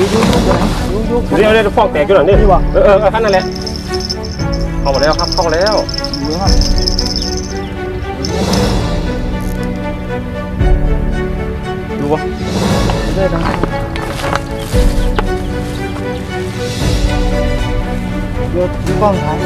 เดี๋ยวเดี๋ยวฟองแตกอยู่หน่อยนี่นี่วะ เออเออเออท่นนั่นแหละเข้ามาแล้วครับเข้ามาแล้วดูวะรื่อยๆนะยูยูกล้องถ่าย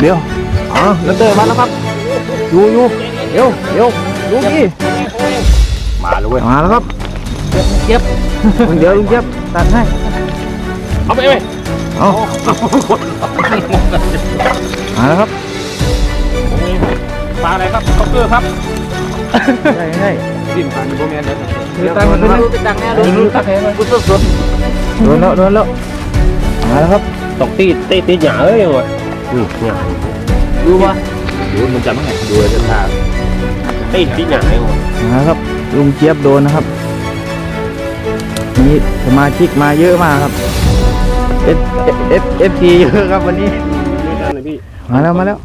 เดี๋ยวอ๋อแล้วเตอร์มาแล้วครับ ยูยูเดี๋ยวเดี๋ยวยูพี่มาเลยเว้ยมาแล้วครับเก็บลุงเดี๋ยวลุงเก็บตัดให้เอาไปไปเอามาแล้วครับปลาอะไรครับคอปเกอร์ครับใช่ใช่ดิ้นปลาในโบแมนเลยเดี๋ยวตัดมันเป็นดังแน่เลยยิงตัดให้มันกุศลสดโดนแล้วโดนแล้วมาแล้วครับตกตีตีตีหยาเอ้ยว่ะนี่เนี่ยดูวะ ดูมันจะมั้งไงดูจะทางตีตีหยาเอ้ยว่ะมาแล้วครับลุงเจี๊ยบโดนนะครับมีสมาชิกมาเยอะมากครับเอฟเอฟเอฟซีเยอะครับวันนี้ไม่ได้เลยพี่มาแล้วมาแล้ว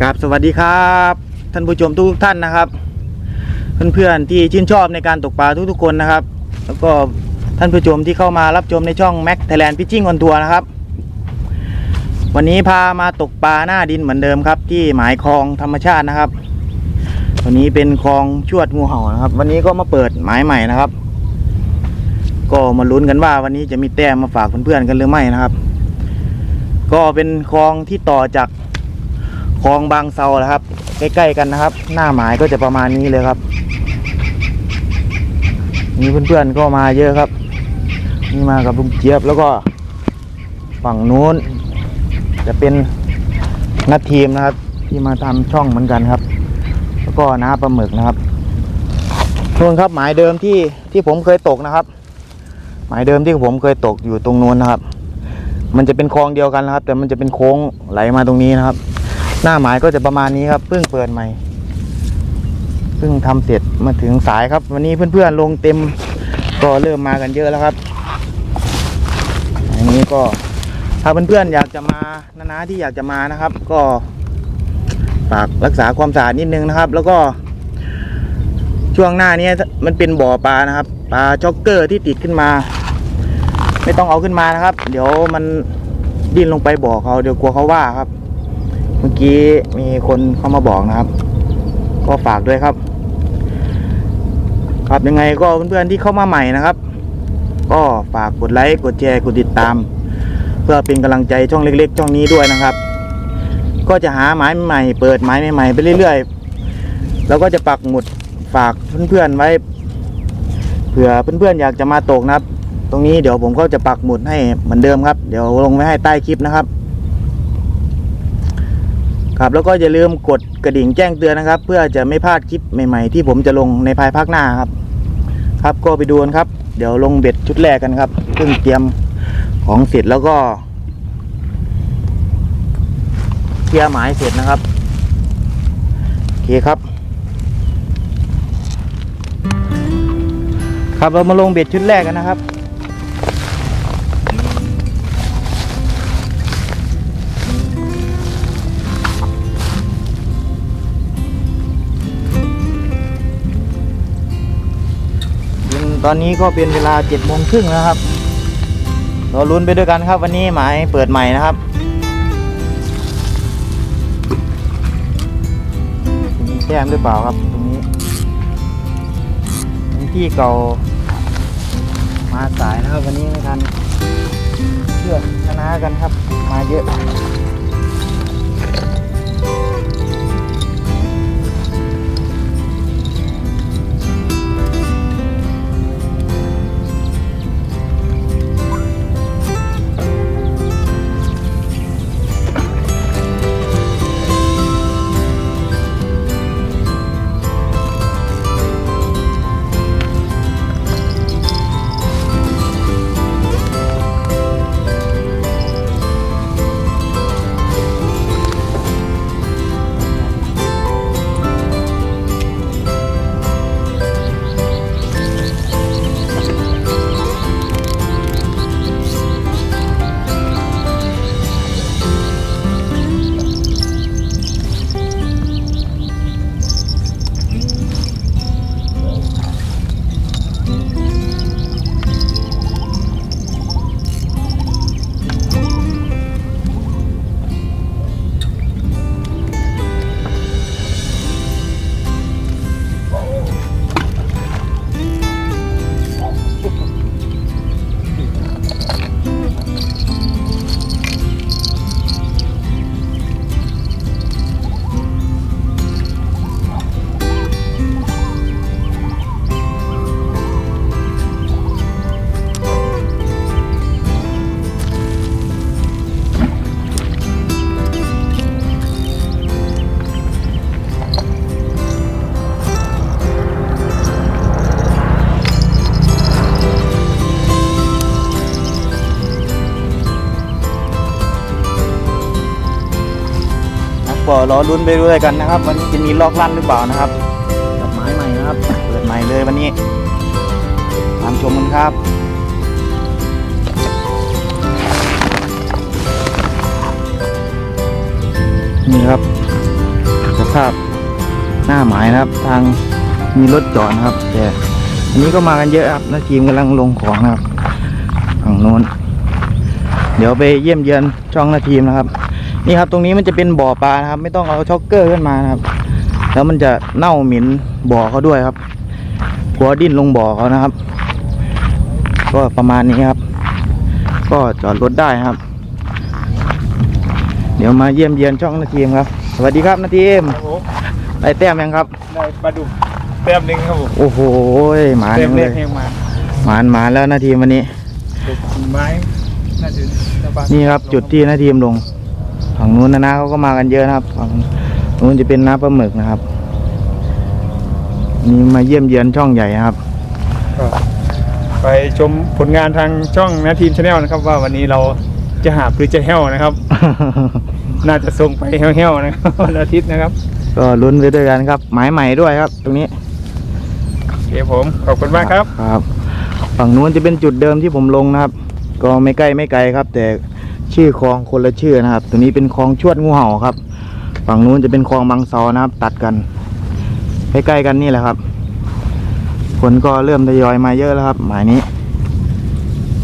กราบสวัสดีครับ ท่านผู้ชมทุกๆท่านนะครับ เพื่อนๆที่ชื่นชอบในการตกปลาทุกๆคนนะครับ แล้วก็ท่านผู้ชมที่เข้ามารับชมในช่อง Mac Thailand Fishing on Tour นะครับ วันนี้พามาตกปลาหน้าดินเหมือนเดิมครับ ที่หมายคลองธรรมชาตินะครับวันนี้เป็นคลองชวดงูเห่านะครับ วันนี้ก็มาเปิดหมายใหม่นะครับ ก็มาลุ้นกันว่าวันนี้จะมีแต้มมาฝากเพื่อนๆกันหรือไม่นะครับ ก็เป็นคลองที่ต่อจากคลองบางเซานะครับ ใกล้ๆกันนะครับ หน้าหมายก็จะประมาณนี้เลยครับนี่เพื่อนๆก็มาเยอะครับ นี่มากับลุงเจี๊ยบแล้วก็ฝั่งนู้น จะเป็นนัดทีมนะครับ ที่มาทำช่องเหมือนกันครับ แล้วก็น้าปลาหมึกนะครับนู่นครับหมายเดิมที่ที่ผมเคยตกนะครับ หมายเดิมที่ผมเคยตกอยู่ตรงนู้นนะครับ มันจะเป็นคลองเดียวกันนะครับ แต่มันจะเป็นโค้งไหลมาตรงนี้นะครับ หน้าหมายก็จะประมาณนี้ครับเพิ่งเปิดใหม่เพิ่งทำเสร็จมาถึงสายครับ วันนี้เพื่อนๆลงเต็มก็เริ่มมากันเยอะแล้วครับ อันนี้ก็ ถ้าเพื่อนๆอยากจะมานาๆที่อยากจะมานะครับ ก็ฝากรักษาความสะอาดนิดนึงนะครับ แล้วก็ ช่วงหน้านี้มันเป็นบ่อปลานะครับปลาจ็อกเกอร์ที่ติดขึ้นมา ไม่ต้องเอาขึ้นมานะครับ เดี๋ยวมันดิ้นลงไปบ่อเขาเดี๋ยวกลัวเขาว่าครับ เมื่อกี้มีคนเข้ามาบอกนะครับ ก็ฝากด้วยครับ ครับยังไงก็เพื่อนๆที่เข้ามาใหม่นะครับ ก็ฝากกดไลค์กดแชร์กดติดตาม พื่อเป็นกำลังใจช่องเล็ก ๆ ช่องนี้ด้วยนะครับ ก็จะหาหมายใหม่ เปิดหมายใหม่ๆไปเรื่อยๆแล้วก็จะปักหมุดฝากเพื่อนๆไว้เผื่อเพื่อนๆอยากจะมาตกนะครับ ตรงนี้เดี๋ยวผมก็จะปักหมุดให้เหมือนเดิมครับ เดี๋ยวลงไว้ให้ใต้คลิปนะครับ ครับแล้วก็อย่าลืมกดกระดิ่งแจ้งเตือนนะครับ เพื่อจะไม่พลาดคลิปใหม่ๆ ที่ผมจะลงในภายภาคหน้าครับ ครับก็ไปดูกันครับ เดี๋ยวลงเบ็ดชุดแรกกันครับเพิ่งเตรียม ของเสร็จแล้วก็เคลียร์หมายเสร็จนะครับโอเคครับ ครับเรามาลงเบ็ดชุดแรกกันนะครับตอนนี้ก็เป็นเวลาเจ็ดโมงครึ่งแล้วครับ เราลุ้นไปด้วยกันครับ วันนี้หมายเปิดใหม่นะครับมีแต้มหรือเปล่าครับตรงนี้เป็นที่เก่ามาสายนะครับ วันนี้ไม่ทันเชื่อชนะกันครับ มาเยอะ ก็รอลุ้นไปด้วยกันนะครับ วันนี้จะมีลอกลั่นหรือเปล่านะครับกับไม้ใหม่นะครับ เปิดใหม่เลยวันนี้ตามชมกันครับนี่ครับสภาพหน้าหมายนะครับ ทางมีรถจอดนะครับแต่อันนี้ก็มากันเยอะครับแล้วทีมกำลังลงของนะครับฝั่งโน้น เดี๋ยวไปเยี่ยมเยือนช่องหน้าทีมนะครับ นี่ครับ ตรงนี้มันจะเป็นบ่อปลานะครับ ไม่ต้องเอาช็อกเกอร์ขึ้นมานะครับ แล้วมันจะเน่าเหม็นบ่อเขาด้วยครับกลัวดิ้นลงบ่อเขานะครับ ก็ประมาณนี้ครับ ก็จอดรถได้ครับ เดี๋ยวมาเยี่ยมเยียนช่องนาทีมครับ สวัสดีครับนาทีมครับผมได้แต้มยังครับ ได้ปลาดุกแต้มหนึ่งครับผมโอ้โหหมานแต้มเลเล็ยกแห้งมาหมานหมานแล้วนาทีมวันนี้ดุกไม้น่าจะจะปลานี่ครับจุดที่นาทีมลง ฝั่งนู้นนะนะเขาก็มากันเยอะนะครับ ฝั่งนู้นจะเป็นน้าปลาหมึกนะครับนี่มาเยี่ยมเยียนช่องใหญ่นะครับก็ไปชมผลงานทางช่องนาทีมชาแนลนะครับ ว่าวันนี้เราจะหาหรือจะแห้วนะครับ น่าจะส่งไปแห้วๆนะครับวันอาทิตย์นะครับ ก็ลุ้นไปด้วยกันครับหมายใหม่ด้วยครับ ตรงนี้โอเคผมขอบคุณมากครับครับ ฝั่งนู้นจะเป็นจุดเดิมที่ผมลงนะครับ ก็ไม่ใกล้ไม่ไกลครับ แต่ ชื่อคลองคนละชื่อนะครับ ตัวนี้เป็นคลองชวดงูเห่าครับ ฝั่งนู้นจะเป็นคลองบางซอนะครับ ตัดกันใกล้ๆกันนี่แหละครับ คนก็เริ่มทยอยมาเยอะแล้วครับ หมายนี้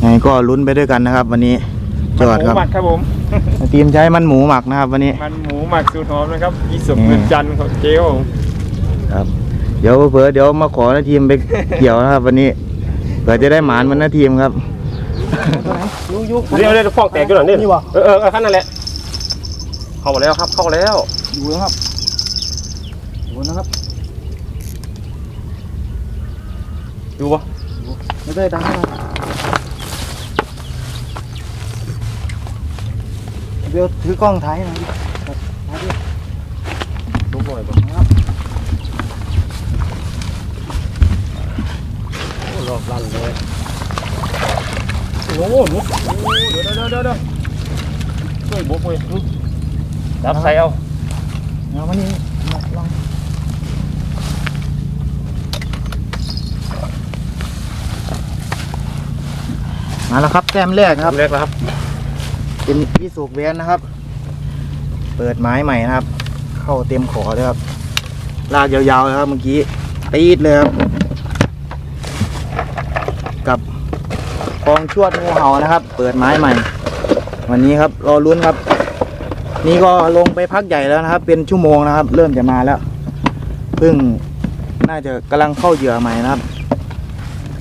ยังไงก็ลุ้นไปด้วยกันนะครับ วันนี้จอดครับมันหมูหมักครับผมทีมใช้มันหมูหมักนะครับ วันนี้มันหมูหมักสูตรหอมนะครับยี่สมอืมเงินจันทร์ของเจ๊ครับผมครับเดี๋ยวเผื่อเดี๋ยวมาขอหน้าทีมไปเกี่ยวนะครับ วันนี้เผื่อจะได้หมานเหมันหน้าทีมครับ เรียกเรียกฟอกแตกกันหน่อยนี่เออเออเออขั้นนั่นแหละ เข้ามาแล้วครับ เข้าแล้วดูนะครับดูนะครับดูปะไม่ได้ดังนะเดี๋ยวถือกล้องถ่ายหน่อยดิครับถ่ายดิดูหน่อยปะนะครับโอ้รอบลั่นเลย โอ้โหลุกโอ้เดี๋ยวเดี๋ยวเดี๋ยวเดี๋ยวช่วยบกเว้ยจับใส่เอาเอามานี่ลองมาแล้วครับแต้มแรกนะครับเล็กแล้วครับ เป็นวิสุกเวนนะครับ เปิดไม้ใหม่นะครับ เข้าเต็มขอเลยครับลากยาวๆเลยครับเมื่อกี้ตีดเลยครับ กองชวดงูเห่านะครับ เปิดไม้ใหม่ วันนี้ครับรอลุ้นครับ นี่ก็ลงไปพักใหญ่แล้วนะครับ เป็นชั่วโมงนะครับ เริ่มจะมาแล้วเพิ่งน่าจะกำลังเข้าเหยื่อใหม่นะครับ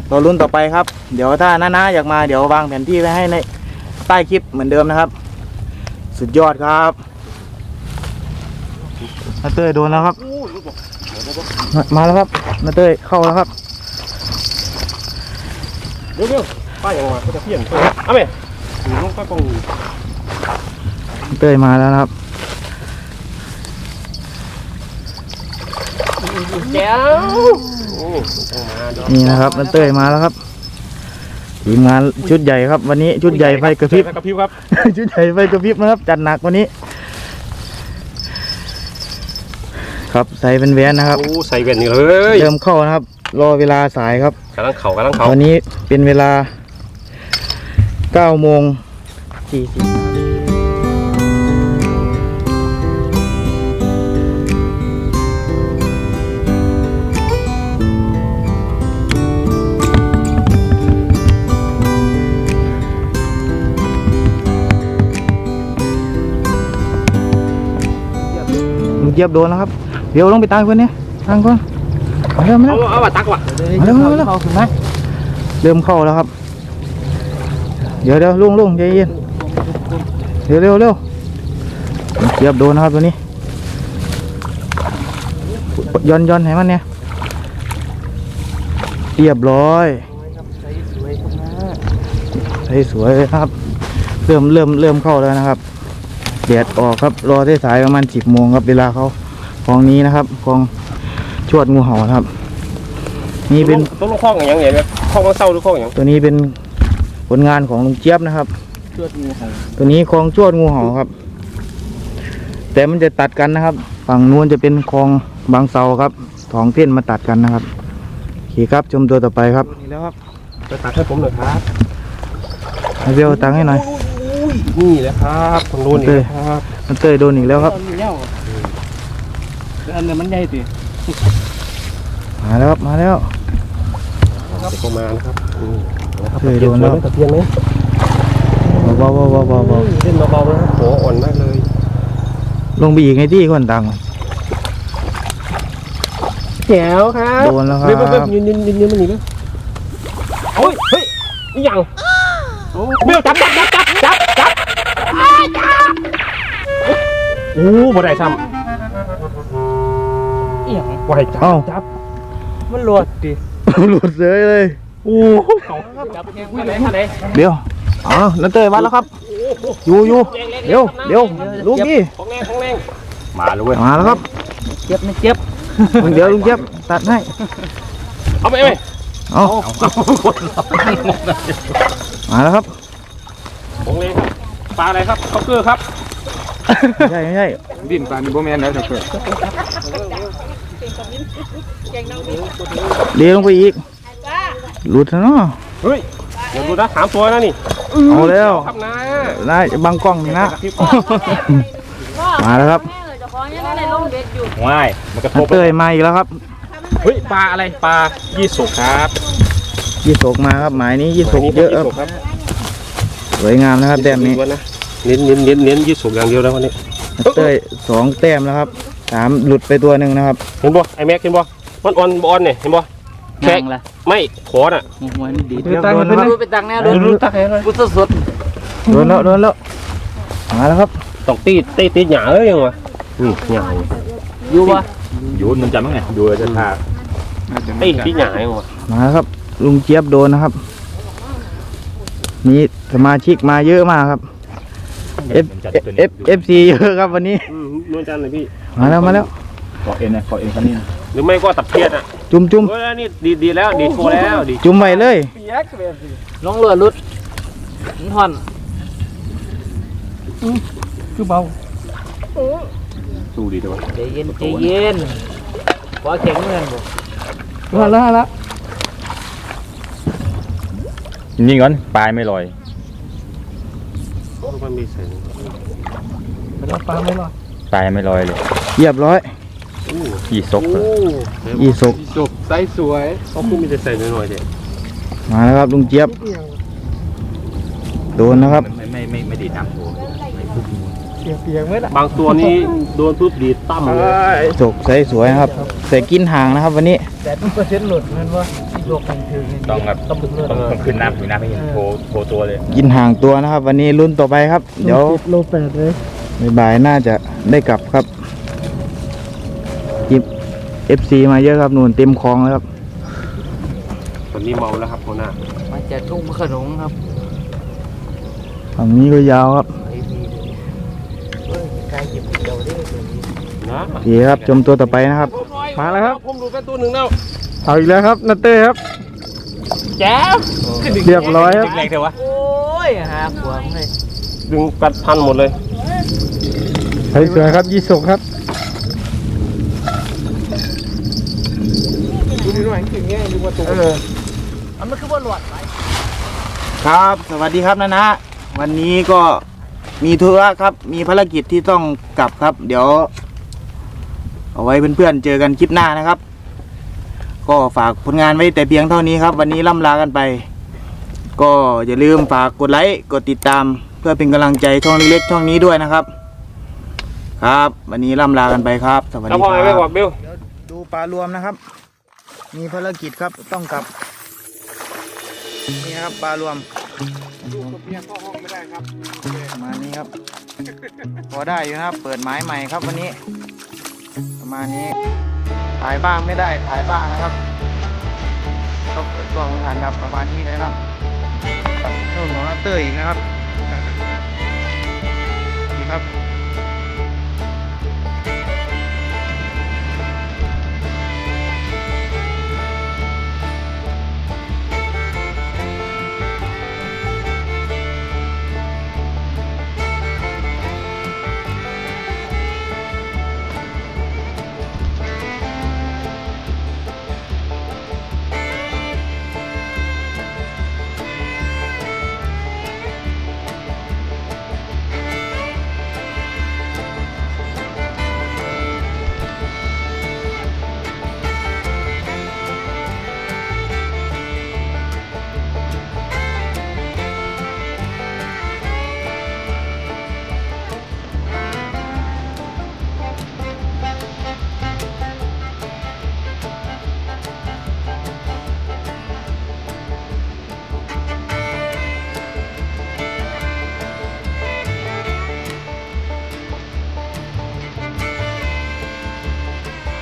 รอลุ้นต่อไปครับ เดี๋ยวถ้าน้าๆอยากมาเดี๋ยววางแผนที่ไว้ให้ในใต้คลิปเหมือนเดิมนะครับ สุดยอดครับนาเต้ยโดนแล้วครับ มาแล้วครับนาเต้ยเข้าแล้วครับเดี๋ยวเดี๋ยว ป้าอย่างมาก็จะเพี้ยนช่วยเอาไหมดูลงก็กองนาเต้ยมาแล้วนะครับแจ๋วโอ้มาดอกนี่นะครับนาเต้ยมาแล้วครับทีมงานชุดใหญ่ครับ วันนี้ชุดใหญ่ไฟกระพริบไฟกระพริบครับ ชุดใหญ่ไฟกระพริบนะครับ จัดหนักวันนี้ ครับใส่เป็นแหวนนะครับ โอ้ใส่แว่นนี่เลยเริ่มเข้านะครับ รอเวลาสายครับกำลังเข่ากำลังเข่าตอนนี้เป็นเวลา 9โมง40ลูกเหยียบโดนแล้วครับ เดี๋ยวลงไปตามคนนี้ทางคนมาเร็วมาเอาเร็วเอามาตักว่ะเร็วมาเร็วเอาขึ้นมาเริ่มเข้าแล้วครับ เดี๋ยวเดี๋ยวลุงลุงใจเย็นเร็วเร็วเร็วเสียบโดนนะครับตัวนี้ย้อนย้อนให้มันเนี่ยเรียบร้อยใส่สวยเลยครับ เริ่มเริ่มเริ่มเข้าแล้วนะครับแดดออกครับรอได้สายประมาณสิบโมงครับเวลาเขากองนี้นะครับกองชวดงูเห่านะครับ นี่เป็นต้องลงคล้องอย่างเงี้ยคล้องมันเศร้าหรือคล้องอย่างตัวนี้เป็นผ ลงานของลุงเจี๊ยบนะครับตัวนี้คลองชวดงูเห่าครับ แต่มันจะตัดกันนะครับ ฝั่งนู้นจะเป็นคลองบางเซาครับสองเส้นมาตัดกันนะครับโอเคครับชมตัวต่อไปครับนี่แล้วครับจะตัดให้ผมหน่อยครับให้เบลตังค์ให้หน่อยนี่แหละครับตรงนู้นนี่นะครับมันเตยโดนอีกแล้วครับอันนี้มันใหญ่สิมาแล้วครับมาแล้วประมาณนะครับอืม นะครับเคยโดนแล้วตะเพียนไหมเบาๆเบาๆเบาๆเบาเล่นเบาๆนะครับโหอ่อนมากเลยๆลงไปอีกไงที่คนตังค์แจ๋วครับโดนแล้วครับเบบเบบยืนยืนยืนยืนมันหนีเลยโอ้ยเฮ้ยนี่ยังเบลจับจับจับจับจับจับโอ้บ่ได้ซ้ำเอียงบ่ให้จับเอ้าจับมันหลวดดิหลุดเสยเลย โอ้เขาจับแทงไหนไหนเดี๋ยวอ๋อนั่นเตยวัดแล้วครับ อยู่อยู่เดี๋ยวเดี๋ยวลูกนี่ของแรงของแรงมาเลยเว้ยมาแล้วครับเจ็บไม่เจ็บเดี๋ยวลุงเจ็บตัดให้ เอาไปไหมเอามาแล้วครับของแรงครับปลาอะไรครับเขาเกลือครับไม่ใช่ไม่ใช่ดินปลานี่บ่แม่นแล้วถ้าเกิดเดี๋ยวลงไปอีก หลุดแล้วเนาะเฮ้ยเดี๋ยวดูนะถามตัวนะนี่เอาแล้ว ครับนะได้บังกล้องนี่นะคลิปมาแล้วครับแม่เลยเจะของยังได้ลงเด็ดอยู่ว้ายมันกระทนับเตยมาอีกแล้วครับเฮ้ยปลาอะไรปลายี่สุกครับยี่สกมาครับหมายนี้ยี่สกเยอะครับครับสวยงามนะครับแต้มนี้นะเน้นเน้นเน้นเน้นยี่สุกอย่างเดียวนะวันนี้นัเตยสองแต้มแล้วครับสามหลุดไปตัวหนึ่งนะครับ เห็นบ่ไอแม็กเห็นบ่มันออนบอลเนี่ยเห็นบ่ แท็กไม่ขอน่ะเดี๋ยวโดนแล้วครับดูไปตังแน่ดูดูตักให้เลยกูสดสดโดนแล้วโดนแล้วมาแล้วครับต้องตีตีตีหยาเลยยังวะอืมหยาอยู่ปะยูนมันจำมั้งไงดูจะทาตีตีหยายังวะมาแล้วครับ ลุงเจี๊ยบโดนนะครับมีสมาชิกมาเยอะมากครับ F F F C เยอะครับวันนี้อืมนวลจันทร์เลยพี่มาแล้วมาแล้วขอเอ็นนะขอเอ็นคันนี้นะหรือไม่ก็ตับเพียนอะ จุ่มจุ่มเฮ้ยนี่ดีดีแล้วดีโฟแล้วดีจุ่มไว้เลยลงเรือรุดมันห่อนคือเบาสู้ดีด้วยใจเย็นใจเย็นว่าแข็งเงินบ่มาแล้วแล้วยิงก่อนปลายไม่ลอยมันมีเส้นปลายไม่ลอยเลยเรียบร้อย ขี่ซกเลยยี่สกจบไซส์สวยเขาพูดมีแต่ใส่น้อยๆเด็มาแล้วครับลุงเจี๊ยบโดนนะครับไม่ไม่ไม่ไม่ดีตามตัวบางตัวนี้โดนปุ๊บดีดตั้มเลยจกใสสวยนะครับใส่กินห่างนะครับวันนี้ต้องแบบต้องต้องขึ้นน้ำถึงน้ำให้เห็นโผล่โผล่ตัวเลย กินห่างตัวนะครับ วันนี้ลุ้นต่อไปครับ เดี๋ยวโลแปดเลยบ่ายๆน่าจะได้กลับครับจิบ FC มาเยอะครับนู่นเต็มคลองแล้วครับตอนนี้เมาแล้วครับโคน่ามาจากทุ่งขนงครับฝั่งนี้ก็ยาวครับไอพีเฮ้ยกายเก็บเดียวได้เลยนะโอเคครับชมตัวต่อไปนะครับ มาแล้วครับผมดูแค่ตัวหนึ่งแล้วเอาอีกแล้วครับนัตเต้ครับแจ๋วเรียบร้อยครับแรงเถอะวะโอ้ยหาขวางเลยดึงกัดพันหมดเลยสวยสวยครับยี่สกครับ อันมันคือว่าหลวดไปครับ สวัสดีครับนะนะ วันนี้ก็มีธุระครับ มีภารกิจที่ต้องกลับครับ เดี๋ยว เอาไว้เพื่อนๆเจอกันคลิปหน้านะครับ ก็ฝากผลงานไว้แต่เพียงเท่านี้ครับ วันนี้ล่ำลากันไป ก็อย่าลืมฝากกดไลค์กดติดตาม เพื่อเป็นกำลังใจช่องเล็กๆช่องนี้ด้วยนะครับ ครับ วันนี้ล่ำลากันไปครับ สวัสแล้วดีพอคไอ้ไม่บรัอบกเบลดูปลารวมนะครับ มีภารกิจครับต้องกลับ นี่ครับปลารวมประมาณนี้ครับ พอได้อยู่นะครับ เปิดไม้ใหม่ครับวันนี้ ประมาณนี้ถ่ายบ้างไม่ได้ถ่ายบ้างนะครับก็เปิดกล้องไม่ทันครับประมาณนี้เลยครับนู่นของนัตเตอร์อีกนะครับนี่ครับ